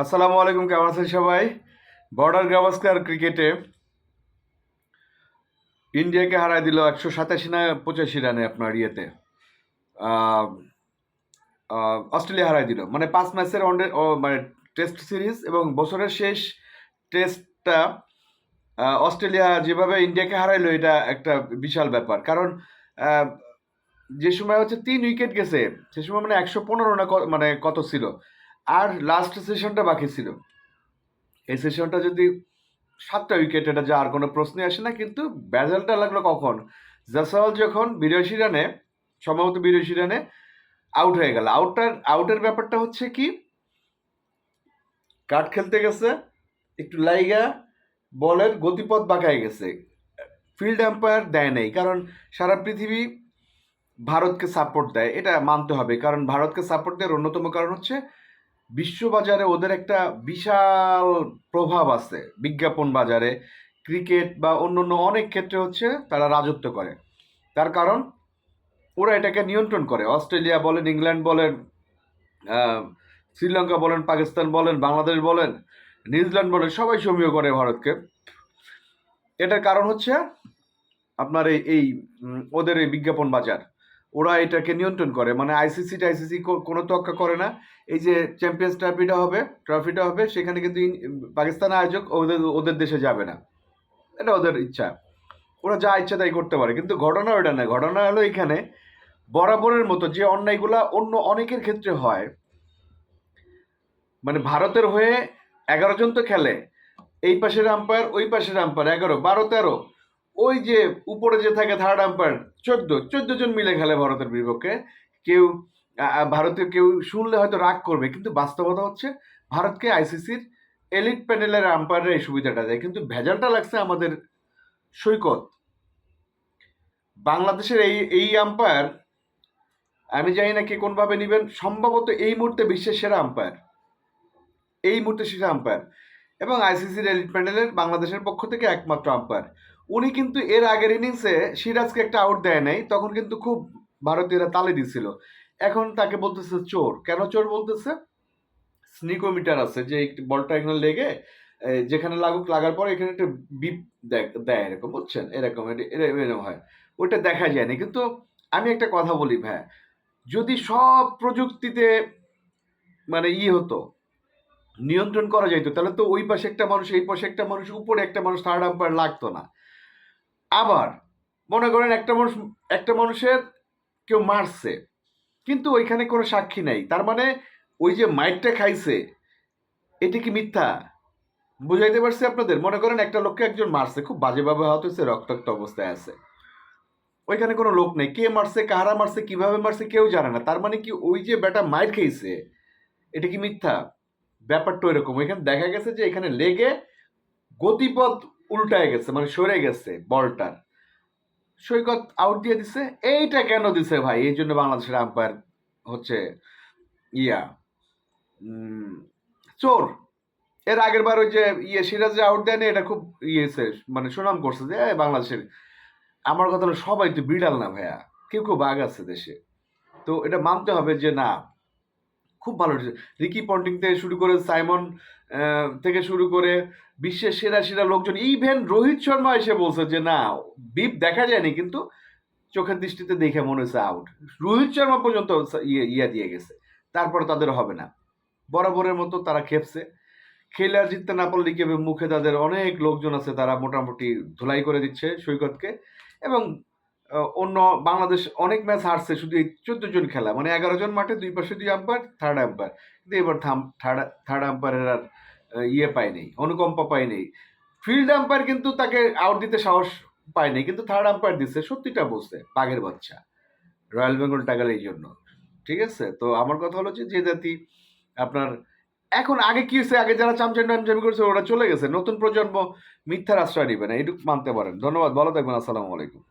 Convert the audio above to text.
আসসালামু আলাইকুম, কেমন আছেন সবাই? বর্ডার গাভাস্কার ক্রিকেটে ইন্ডিয়াকে হারায় দিল একশো সাতাশি না পঁচাশি রানে আপনার ইয়েতে। অস্ট্রেলিয়া হারায় দিল। মানে পাঁচ ম্যাচের ওয়ানডে মানে টেস্ট সিরিজ এবং বছরের শেষ টেস্টটা অস্ট্রেলিয়া যেভাবে ইন্ডিয়াকে হারাইলো, এটা একটা বিশাল ব্যাপার। কারণ যে সময় হচ্ছে তিন উইকেট গেছে, সে সময় মানে একশো পনেরো না মানে কত ছিল? আর লাস্ট সেশনটা বাকি ছিল। এই সেশনটা যদি সাতটা উইকেট এটা যাওয়ার কোনো প্রশ্নই আসে না, কিন্তু ব্যাজেলটা লাগল কখন? জাসাওয়াল যখন বিরাশি রানে সম্ভবত বিরাশি রানে আউট হয়ে গেল। আউটটার আউটের ব্যাপারটা হচ্ছে কি কাট খেলতে গেছে, একটু লাইগা, বলের গতিপথ বাঁকায় গেছে। ফিল্ড এম্পায়ার দেয় নাই, কারণ সারা পৃথিবী ভারতকে সাপোর্ট দেয়, এটা মানতে হবে। কারণ ভারতকে সাপোর্ট দেওয়ার অন্যতম কারণ হচ্ছে বিশ্ববাজারে ওদের একটা বিশাল প্রভাব আছে। বিজ্ঞাপন বাজারে, ক্রিকেট বা অন্য অন্য অনেক ক্ষেত্রে হচ্ছে তারা রাজত্ব করে। তার কারণ, ওরা এটাকে নিয়ন্ত্রণ করে। অস্ট্রেলিয়া বলেন, ইংল্যান্ড বলেন শ্রীলঙ্কা বলেন, পাকিস্তান বলেন, বাংলাদেশ বলেন, নিউজিল্যান্ড বলেন, সবাই সমীহ করে ভারতকে। এটার কারণ হচ্ছে আপনার এই এই ওদের এই বিজ্ঞাপন বাজার। ওরা এটাকে নিয়ন্ত্রণ করে। মানে আইসিসি টাইসিসি কোনো তক্কা করে না। এই যে চ্যাম্পিয়ন্স ট্রফিটা হবে ট্রফিটা হবে, সেখানে কিন্তু পাকিস্তান আয়োজক ওদের ওদের দেশে যাবে না। এটা ওদের ইচ্ছা। ওরা যা ইচ্ছা তাই করতে পারে। কিন্তু ঘটনা ওটা না ঘটনা হলো এখানে বরাবরের মতো যে অন্যায়গুলা অন্য অনেকের ক্ষেত্রে হয়। মানে ভারতের হয়ে এগারো জন তো খেলে। এই পাশের আম্পায়ার ওই পাশের আম্পায়ার এগারো, বারো, তেরো। ওই যে উপরে যে থাকে থার্ড আম্পায়ার চোদ্দ চোদ্দ জন মিলে খেলে ভারতের বিপক্ষে। কেউ ভারতীয় কেউ শুনলে হয়তো রাগ করবে, কিন্তু বাস্তবতা হচ্ছে ভারতকে আইসিসির এলিট প্যানেলের আম্পায়ারের এই সুবিধাটা দেয়। কিন্তু ভেজালটা লাগছে আমাদের সৈকত। বাংলাদেশের এই এই আম্পায়ার আমি জানি না কে কোনভাবে নেবেন, সম্ভবত এই মুহূর্তে বিশ্বের সেরা আম্পায়ার এই মুহূর্তে সেরা আম্পায়ার এবং আইসিসির এলিট প্যানেলের বাংলাদেশের পক্ষ থেকে একমাত্র আম্পায়ার উনি কিন্তু এর আগের ইনিংসে সিরাজকে একটা আউট দেয় নাই, তখন কিন্তু খুব ভারতীয়রা তালে দিছিল। এখন তাকে বলতেছে চোর। কেন চোর বলতেছে? স্নিকোমিটার আছে, যে বলটা এখানে লেগে যেখানে লাগুক লাগার পর এখানে একটা বিপ দেয় এরকম, বুঝছেন? এরকম এরকম হয়। ওইটা দেখা যায়নি। কিন্তু আমি একটা কথা বলি, ভাই। যদি সব প্রযুক্তিতে মানে ই হতো, নিয়ন্ত্রণ করা যাইতো, তাহলে তো ওই পাশে একটা মানুষ, এই পাশে একটা মানুষ, উপরে একটা মানুষ থার্ড আম্পায়ার লাগতো না। আবার মনে করেন একটা মানুষ, একটা মানুষের কেউ মারছে, কিন্তু ওইখানে কোনো সাক্ষী নাই। তার মানে ওই যে মাইটটা খাইছে, এটা কি মিথ্যা? বুঝাইতে পারছি আপনাদের? মনে করেন একটা লোককে একজন মারছে, খুব বাজেভাবে হয়তো সে রক্তাক্ত অবস্থায় আছে। ওইখানে কোনো লোক নেই। কে মারছে কাহারা মারছে, কীভাবে মারছে কেউ জানে না। তার মানে কি ওই যে বেটা মাইর খেয়েছে, এটা কি মিথ্যা? ব্যাপারটা এরকম ওইখানে দেখা গেছে যে এখানে লেগে গতিপথ উল্টায় গেছে মানে সরে গেছে বলটার। সৈকত আউট দিয়ে দিছে, এইটা কেন দিছে ভাই? এই জন্য বাংলাদেশের আম্পায়ার হচ্ছে ইয়া চোর। এর আগের বার ওই যে ইয়ে সিরাজ আউট দেয়নি, এটা খুব ইয়েছে মানে সুনাম করছে যে, "এই বাংলাদেশের, আমার কথা সবাই তো বিড়াল না ভাইয়া। কেউ কেউ বাঘ আছে দেশে। তো এটা মানতে হবে যে না খুব ভালো রিকি পন্টিং থেকে শুরু করে সাইমন থেকে শুরু করে বিশ্বের সেরা সেরা লোকজন ইভেন রোহিত শর্মা এসে বলছে যে, না বিপ দেখা যায়নি, কিন্তু চোখের দৃষ্টিতে দেখে মনে হচ্ছে আউট রোহিত শর্মা পর্যন্ত ইয়ে ইয়া দিয়ে গেছে। তারপরে তাদের হবে না। বরাবরের মতো তারা খেপছে। খেলে আর জিততে না পারলে কেবে মুখে তাদের অনেক লোকজন আছে, তারা মোটামুটি ধুলাই করে দিচ্ছে সৈকতকে। এবং অন্য বাংলাদেশ অনেক ম্যাচ হারছে শুধু এই চোদ্দ জন খেলা। মানে এগারো জন মাঠে দুই পাশে দুই আম্পায়ার থার্ড আম্পায়ার কিন্তু এবার থার্ড থার্ড আম্পায়ারের আর ইয়ে পায়নি অনুকম্পা পায়নি ফিল্ড আম্পায়ার কিন্তু তাকে আউট দিতে সাহস পায়নি কিন্তু থার্ড আম্পায়ার দিচ্ছে। সত্যিটা বলছে, বাঘের বাচ্চা। রয়্যাল বেঙ্গল টাকার এই জন্য। ঠিক আছে? তো আমার কথা হলো যে যে জাতি আপনার, এখন আগে কি হয়েছে? আগে যারা চামচামি টামচামি করেছে, ওরা চলে গেছে। নতুন প্রজন্ম মিথ্যার আশ্রয় নেবে না এইটুকু মানতে পারেন। ধন্যবাদ, ভালো থাকবেন, আসসালামু আলাইকুম।